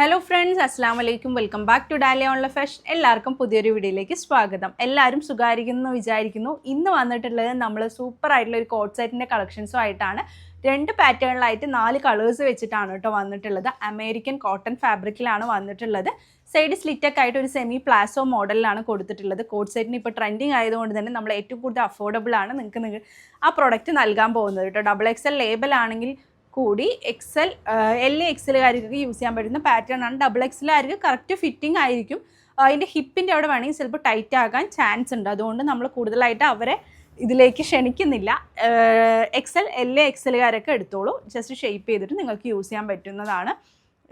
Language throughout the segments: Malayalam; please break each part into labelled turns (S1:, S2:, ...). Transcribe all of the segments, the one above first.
S1: ഹലോ ഫ്രണ്ട്സ് അസ്സാം വലൈക്കും welcome back to Dalia online fashion എല്ലാവർക്കും പുതിയൊരു വീഡിയോയിലേക്ക് സ്വാഗതം. എല്ലാവരും സുഖമായിരിക്കുന്നു വിചാരിക്കുന്നു. ഇന്ന് വന്നിട്ടുള്ളത് നമ്മൾ സൂപ്പർ ആയിട്ടുള്ള ഒരു കോട്ട് സെറ്റിന്റെ കളക്ഷൻസും ആയിട്ടാണ്. രണ്ട് പാറ്റേണിലായിട്ട് നാല് കളേഴ്സ് വെച്ചിട്ടാണ് കേട്ടോ വന്നിട്ടുള്ളത്. അമേരിക്കൻ കോട്ടൺ ഫാബ്രിക്കിലാണ് വന്നിട്ടുള്ളത്. സൈഡ് സ്ലിറ്റൊക്കെ ആയിട്ട് ഒരു സെമി പ്ലാസോ മോഡലിലാണ് കൊടുത്തിട്ടുള്ളത്. കോട്ട് സെറ്റിന് ഇപ്പോൾ ട്രെൻഡിങ് ആയതുകൊണ്ട് തന്നെ നമ്മൾ ഏറ്റവും കൂടുതൽ അഫോർഡബിൾ ആണ് നിങ്ങൾക്ക് നിങ്ങൾ ആ പ്രോഡക്റ്റ് നൽകാൻ പോകുന്നത് കേട്ടോ ഡബിൾ എക്സ് ലേബൽ ആണെങ്കിൽ കൂടി എക്സൽ എൽ എക്സലുകാർക്ക് യൂസ് ചെയ്യാൻ പറ്റുന്ന പാറ്റേൺ ആണ്. ഡബിൾ എക്സലുകാർക്ക് കറക്റ്റ് ഫിറ്റിംഗ് ആയിരിക്കും. അതിന്റെ ഹിപ്പിന്റെ അവിടെ വേണമെങ്കിൽ ചിലപ്പോൾ ടൈറ്റ് ആകാൻ ചാൻസ് ഉണ്ട്. അതുകൊണ്ട് നമ്മൾ കൂടുതലായിട്ട് അവരെ ഇതിലേക്ക് ക്ഷണിക്കുന്നില്ല. എക്സൽ എൽ എക്സലുകാരൊക്കെ എടുത്തോളൂ. ജസ്റ്റ് ഷെയ്പ്പ് ചെയ്തിട്ട് നിങ്ങൾക്ക് യൂസ് ചെയ്യാൻ പറ്റുന്നതാണ്.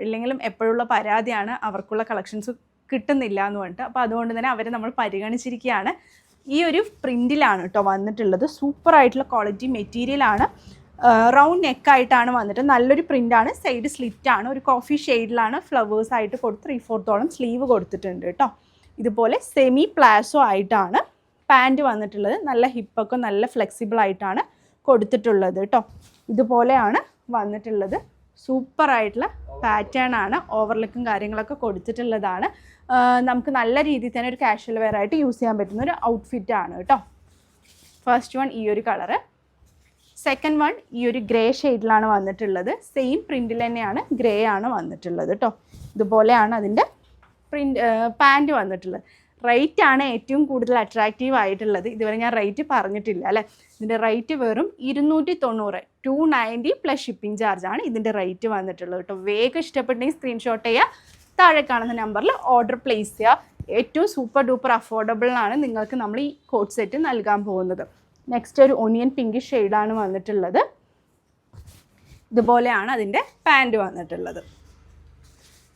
S1: ഇല്ലെങ്കിലും എപ്പോഴുള്ള പരാതിയാണ്. അവർക്കുള്ള കളക്ഷൻസ് കിട്ടുന്നില്ല എന്ന് പറഞ്ഞിട്ട്. അപ്പോൾ അതുകൊണ്ട് തന്നെ അവരെ നമ്മൾ പരിഗണിച്ചിരിക്കുകയാണ്. ഈ ഒരു പ്രിന്റിലാണ് കേട്ടോ വന്നിട്ടുള്ളത്. സൂപ്പറായിട്ടുള്ള ക്വാളിറ്റി മെറ്റീരിയലാണ് റൗണ്ട് നെക്കായിട്ടാണ് വന്നിട്ട് നല്ലൊരു പ്രിന്റാണ് സൈഡ് സ്ലിറ്റ് ആണ്. ഒരു കോഫി ഷെയ്ഡിലാണ് ഫ്ലവേഴ്സ് ആയിട്ട് കൊടുത്ത് ത്രീ ഫോർത്തോളം സ്ലീവ് കൊടുത്തിട്ടുണ്ട് കേട്ടോ ഇതുപോലെ സെമി പ്ലാസോ ആയിട്ടാണ് പാന്റ് വന്നിട്ടുള്ളത്. നല്ല ഹിപ്പൊക്കെ നല്ല ഫ്ലെക്സിബിൾ ആയിട്ടാണ് കൊടുത്തിട്ടുള്ളത് കേട്ടോ ഇതുപോലെയാണ് വന്നിട്ടുള്ളത്. സൂപ്പർ ആയിട്ടുള്ള പാറ്റേൺ ആണ്. ഓവർലുക്കും കാര്യങ്ങളൊക്കെ കൊടുത്തിട്ടുള്ളതാണ്. നമുക്ക് നല്ല രീതിയിൽ തന്നെ ഒരു കാഷ്വൽ വെയർ ആയിട്ട് യൂസ് ചെയ്യാൻ പറ്റുന്ന ഒരു ഔട്ട്ഫിറ്റ് ആണ് കേട്ടോ ഫസ്റ്റ് വൺ ഈ ഒരു കളറ് സെക്കൻഡ് വൺ ഈ ഒരു ഗ്രേ ഷെയ്ഡിലാണ് വന്നിട്ടുള്ളത്. സെയിം പ്രിന്റിൽ തന്നെയാണ് ഗ്രേ ആണ് വന്നിട്ടുള്ളത് കേട്ടോ ഇതുപോലെയാണ് അതിന്റെ പ്രിന്റ് പാന്റ് വന്നിട്ടുള്ളത്. റേറ്റ് ആണ് ഏറ്റവും കൂടുതൽ അട്രാക്റ്റീവ് ആയിട്ടുള്ളത്. ഇതുവരെ ഞാൻ റേറ്റ് പറഞ്ഞിട്ടില്ല അല്ലേ? ഇതിന്റെ റേറ്റ് വെറും ഇരുന്നൂറ്റി തൊണ്ണൂറ് ടു നയന്റി പ്ലസ് ഷിപ്പിംഗ് ചാർജാണ് ഇതിന്റെ റേറ്റ് വന്നിട്ടുള്ളത് കേട്ടോ വേഗം ഇഷ്ടപ്പെട്ടെങ്കിൽ സ്ക്രീൻഷോട്ട് ചെയ്യുക. താഴെ കാണുന്ന നമ്പറിൽ ഓർഡർ പ്ലേസ് ചെയ്യുക. ഏറ്റവും സൂപ്പർ ഡൂപ്പർ അഫോർഡബിൾ ആണ് നിങ്ങൾക്ക് നമ്മൾ ഈ കോഡ് സെറ്റ് നൽകാൻ പോകുന്നത്. നെക്സ്റ്റ് ഒരു ഒനിയൻ പിങ്ക് ഷെയ്ഡാണ് വന്നിട്ടുള്ളത്. ഇതുപോലെയാണ് അതിന്റെ പാന്റ് വന്നിട്ടുള്ളത്.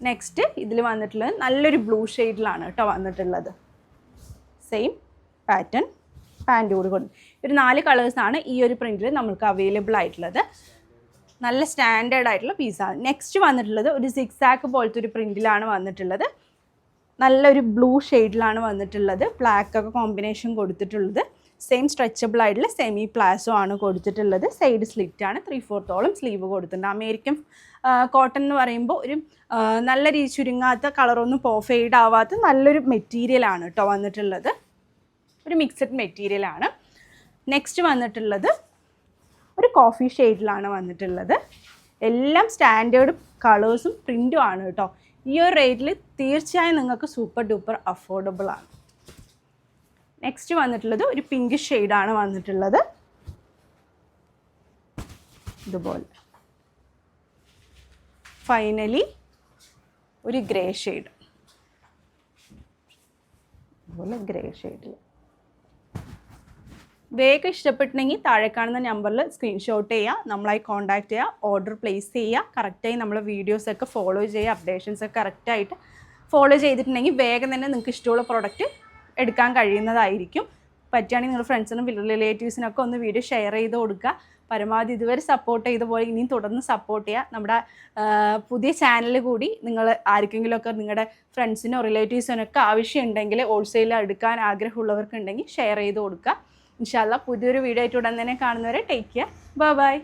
S1: നെക്സ്റ്റ് ഇതിൽ വന്നിട്ടുള്ളത് നല്ലൊരു ബ്ലൂ ഷെയ്ഡിലാണ് കേട്ടോ വന്നിട്ടുള്ളത്. സെയിം പാറ്റേൺ പാന്റ് കൂടി കൊണ്ട്. ഒരു നാല് കളേഴ്സാണ് ഈ ഒരു പ്രിന്റിൽ നമുക്ക് അവൈലബിൾ ആയിട്ടുള്ളത്. നല്ല സ്റ്റാൻഡേർഡ് ആയിട്ടുള്ള പീസാണ് നെക്സ്റ്റ് വന്നിട്ടുള്ളത് ഒരു സിക്സ് ആക്ക് പോലത്തെ ഒരു പ്രിന്റിലാണ് വന്നിട്ടുള്ളത്. നല്ലൊരു ബ്ലൂ ഷെയ്ഡിലാണ് വന്നിട്ടുള്ളത്. ബ്ലാക്ക് ഒക്കെ കോമ്പിനേഷൻ കൊടുത്തിട്ടുള്ളത്. സെയിം സ്ട്രെച്ചബിൾ ആയിട്ടുള്ള സെമി പ്ലാസോ ആണ് കൊടുത്തിട്ടുള്ളത്. സൈഡ് സ്ലിറ്റ് ആണ്. ത്രീ ഫോർത്തോളം സ്ലീവ് കൊടുത്തിട്ടുണ്ട്. അമേരിക്കൻ കോട്ടൺ എന്ന് പറയുമ്പോൾ ഒരു നല്ല രീതി ചുരുങ്ങാത്ത കളറൊന്നും പോ ഫെയ്ഡ് ആവാത്ത നല്ലൊരു മെറ്റീരിയലാണ് കേട്ടോ വന്നിട്ടുള്ളത്. ഒരു മിക്സഡ് മെറ്റീരിയലാണ് നെക്സ്റ്റ് വന്നിട്ടുള്ളത് ഒരു കോഫി ഷെയ്ഡിലാണ് വന്നിട്ടുള്ളത്. എല്ലാം സ്റ്റാൻഡേർഡ് കളേഴ്സും പ്രിന്റും ആണ് കേട്ടോ ഈ ഒരു റേറ്റിൽ തീർച്ചയായും നിങ്ങൾക്ക് സൂപ്പർ ഡൂപ്പർ അഫോർഡബിൾ ആണ്. നെക്സ്റ്റ് വന്നിട്ടുള്ളത് ഒരു പിങ്ക് ഷെയ്ഡാണ് വന്നിട്ടുള്ളത്. ഇതുപോലെ. ഫൈനലി ഒരു ഗ്രേ ഷെയ്ഡ് അതുപോലെ ഗ്രേ ഷെയ്ഡിൽ വേഗം ഇഷ്ടപ്പെട്ടിട്ടുണ്ടെങ്കിൽ താഴെ കാണുന്ന നമ്പറിൽ സ്ക്രീൻഷോട്ട് ചെയ്യുക നമ്മളായി കോൺടാക്ട് ചെയ്യുക ഓർഡർ പ്ലേസ് ചെയ്യുക കറക്റ്റായി നമ്മൾ വീഡിയോസൊക്കെ ഫോളോ ചെയ്യുക. അപ്ഡേഷൻസൊക്കെ കറക്റ്റായിട്ട് ഫോളോ ചെയ്തിട്ടുണ്ടെങ്കിൽ വേഗം തന്നെ നിങ്ങൾക്ക് ഇഷ്ടമുള്ള പ്രോഡക്റ്റ് എടുക്കാൻ കഴിയുന്നതായിരിക്കും. പറ്റുകയാണെങ്കിൽ നിങ്ങൾ ഫ്രണ്ട്സിനും റിലേറ്റീവ്സിനൊക്കെ ഒന്ന് വീഡിയോ ഷെയർ ചെയ്ത് കൊടുക്കുക. പരമാവധി ഇതുവരെ സപ്പോർട്ട് ചെയ്ത പോലെ ഇനിയും തുടർന്ന് സപ്പോർട്ട് ചെയ്യുക. നമ്മുടെ പുതിയ ചാനൽ കൂടി നിങ്ങൾ ആർക്കെങ്കിലുമൊക്കെ നിങ്ങളുടെ ഫ്രണ്ട്സിനോ റിലേറ്റീവ്സിനോ ഒക്കെ ആവശ്യമുണ്ടെങ്കിൽ ഹോൾസെയിൽ എടുക്കാൻ ആഗ്രഹമുള്ളവർക്കുണ്ടെങ്കിൽ ഷെയർ ചെയ്ത് കൊടുക്കുക. ഇൻഷാല്ല പുതിയൊരു വീഡിയോ ആയിട്ട് ഉടൻ തന്നെ കാണുന്നവരെ ടേക്ക് കെയർ ബൈ ബൈ